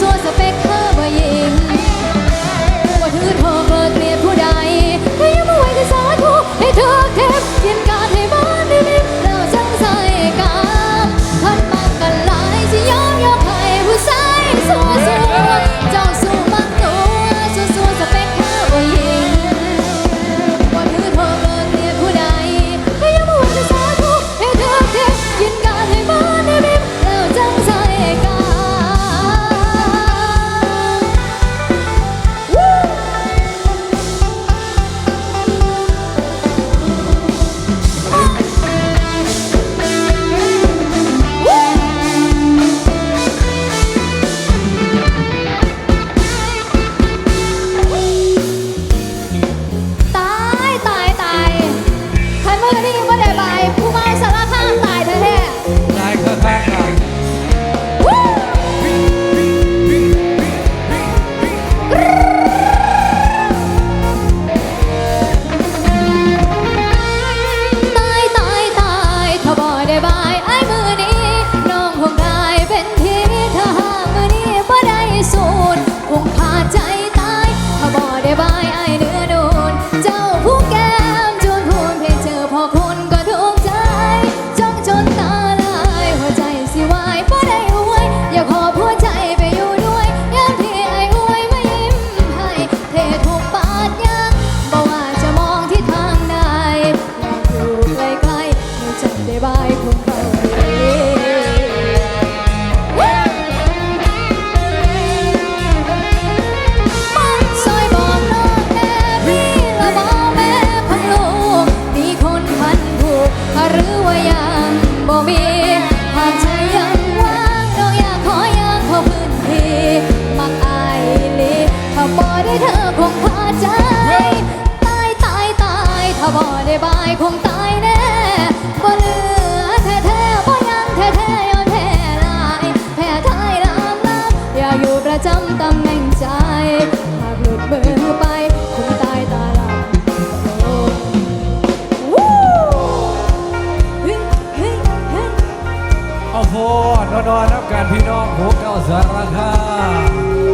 Rồi. ครอนนอนน้ำการพี่น้องหัวเก้าสารคาม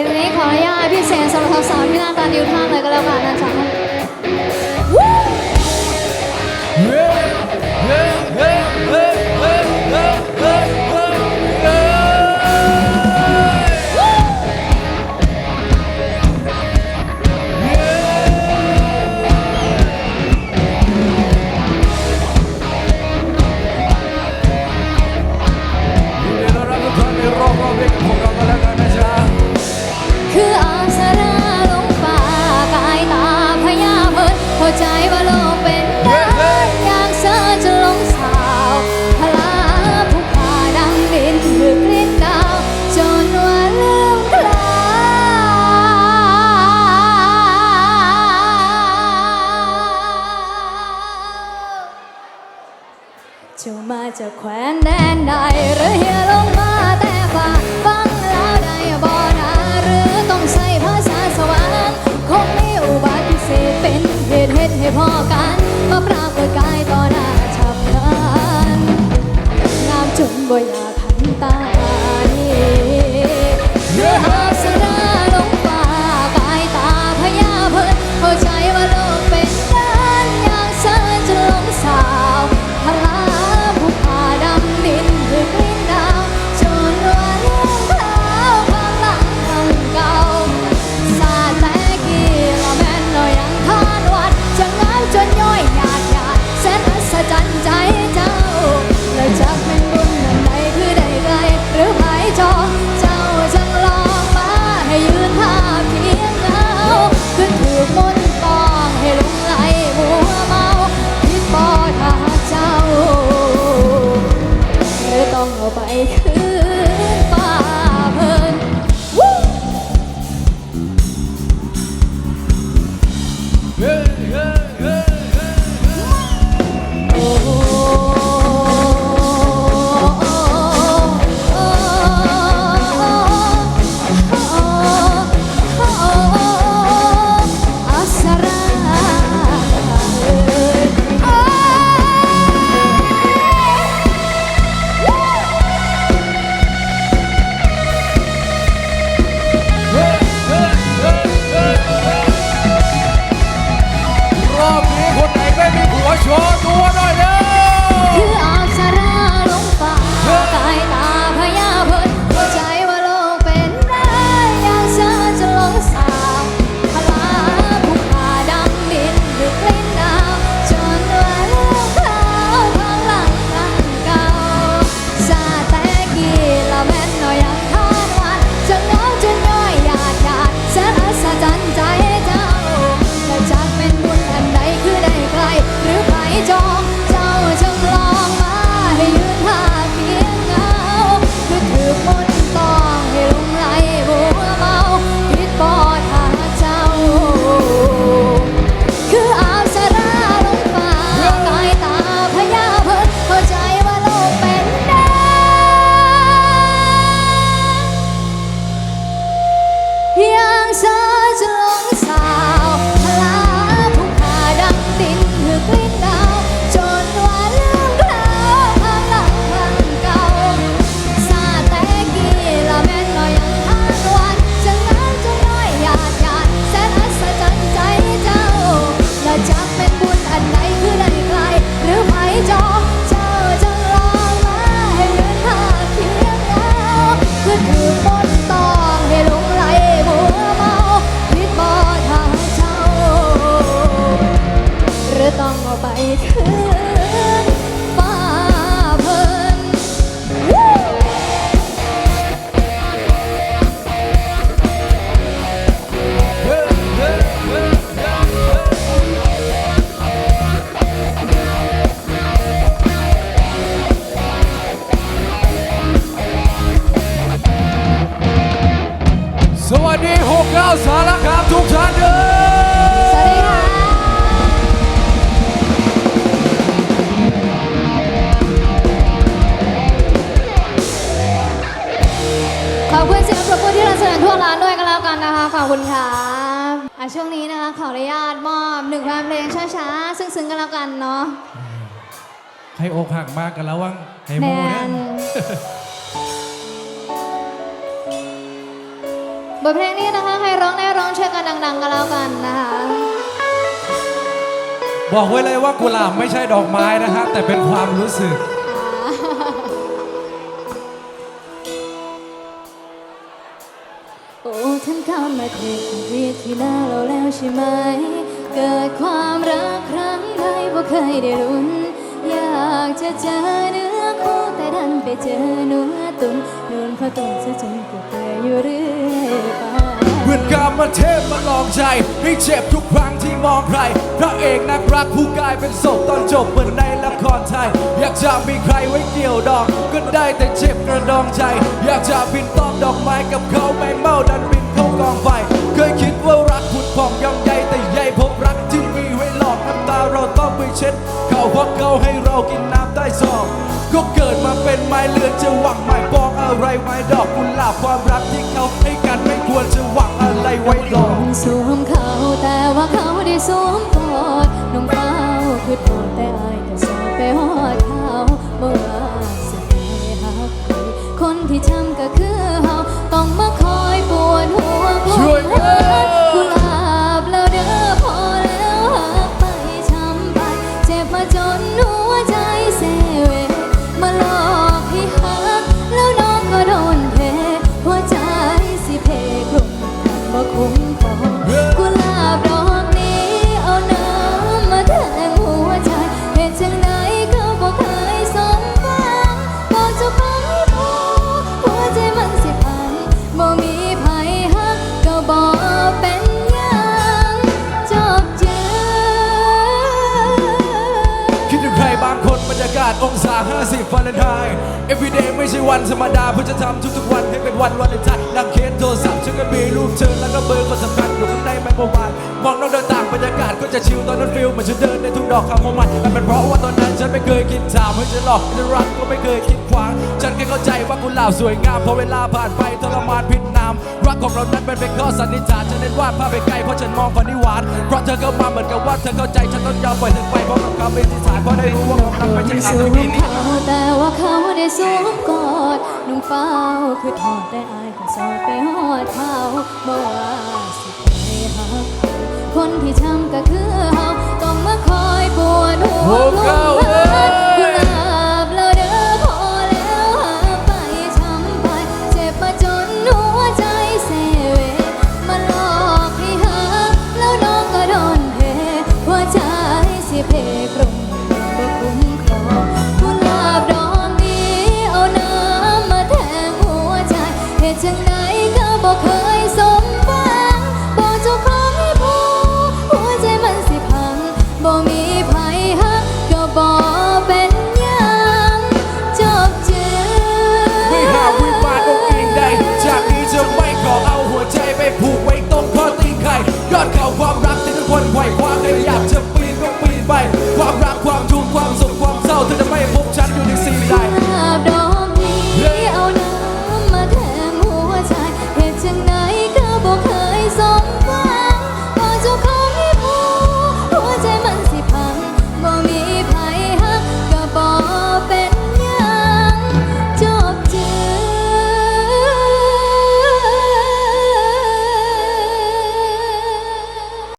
ทีนี้ขออนุญาตพี่เศนสำหรับสาวพี่น้าตาดิวท่านเลยก็แล้วกันนะจ๊ะาสารคามทุกท่านเด้อสวัสดีค่ะขอบคุณเสียงปรบมือที่เราเสนอทั่วร้านด้วยกันแล้วกันนะคะ ขอบคุณค่ะอะช่วงนี้นะคะขออนุญาตมอบหนึ่งเพลงเพลงช้าๆ ซึ้งๆกันแล้วกันเนาะให้อกหักมากกันแล้ววังให้แมโมเนี่ย น บทเพลงนี้นะคะให้ร้องได้ร้องช่วยกันดังๆกันแล้วกันนะคะบอกไว้เลยว่ากุหลาบไม่ใช่ดอกไม้นะฮะแต่เป็นความรู้สึก โอ้ท่านเข้ามาเคลียร์เคลียร์ที่หน้าเราแล้วใช่ไหม เกิดความรักครั้งใดบ่เคยได้ลุ้นอยากจะเจอเนื้อคู่แต่ดันไปเจอเนื้อ ตุนโดนเขาตุนซะจนกูเกยอยู่เรื่อยไปเหมือนกามเทพมาลองใจ ให้เจ็บทุกครั้งที่มองใคร พระเอกนักรักผู้กลายเป็นศพตอนจบเหมือนในละครไทย อยากจะมีใครไว้เกี่ยวดอก ก็ได้แต่เจ็บกระดองใจ อยากจะบินตอมดอกไม้กับเขาไม่เมาดันบินเข้ากองไฟ เคยคิดว่ารักผุดผ่องย่องใหญ่แต่ใหญ่พบรักที่มี น้ำตาเราต้องไปเช็ด เขาเพราะเขาให้เรากินน้ำใต้ซองก็เกิดมาเป็นไม้เลือนจะหวังไม้ปองอะไรไม้ดอกกุหลาบความรักที่เขาให้กันไม่ควรจะหวังอะไรไว้หรอกสวมเขาแต่ว่าเขาได้สวมกอดน้องเฝ้าคือโทษแต่อายก็สอดไปหอดเขาบ่ว่าสิไปหักใครคนที่ช้ำก็คือเฮาต้องมาคอยปวดหัวปวช่วยดเด้หัวอกุหลา เ8 องศา 50ฟาเรนไฮต์ everyday ไม่ใช่วันธรรมดาเพื่อจะทำทุกๆวันให้เป็นวันวันในใจน์นั่งเคสโทรศัพท์ฉันก็มีรูปเธอแล้วก็เบอร์คนสำคัญอยู่ข้างในไมโครวานมองนอกหน้าต่างบรรยากาศก็จะชิลตอนนั้นฟิลเหมือนฉันเดินในทุ่งดอกคำโมงมล์แต่เป็นเพราะว่าตอนนั้นฉันไม่เคยคิดถามให้ฉันหลอกฉันรักก็ไม่เคยคิดขวางฉันแค่เข้าใจว่ากุหลาบสวยงามพอเวลาผ่านไปทรมานพิษน้ำรักของเรานั้นเป็นเพียงข้อสันนิษฐานฉันเน้นวาดภาพไปไกลเพราะฉันมองคนที่หวานเพราะเธอเข้ามาเหมือนกับว่าเธอเข้า ฉันต้องยอมปล่อยเธอไปเพราะกับเขาเป็นที่ฐานเพราะได้รู้ว่าความรักไม่ใช่สอาจวจะมมีนิเขาแต่ว่าเขาได้สวมกอดนุ่งเฝ้าคือถอดแต่อายก็สอดไปหอดเขาบ่ว่าสิไปหักใครคนที่ช้ำก็คือเฮาต้องมาคอยปวดหัวโอ้ลเก้างเอ้ เพกรมกคุ้มรองคุลาบดอกนี้เอาน้ำมาแทงหัวใจเหตุจังไหนก็บอกเคยสมหวังบอกจ้ขอให้พอหัวใจมันสิพังบอกมีภัยฮักก็บอกเป็นยังจบเจอ ไม่หาวิวาทองค์อิงใดจากนี้จะไม่ขอเอาหัวใจไปผูกไว้ตรงข้อตีนไข่ยอดเขาความรักที่ทุกคนไขวคว้าเลยอยากจะ ความรัก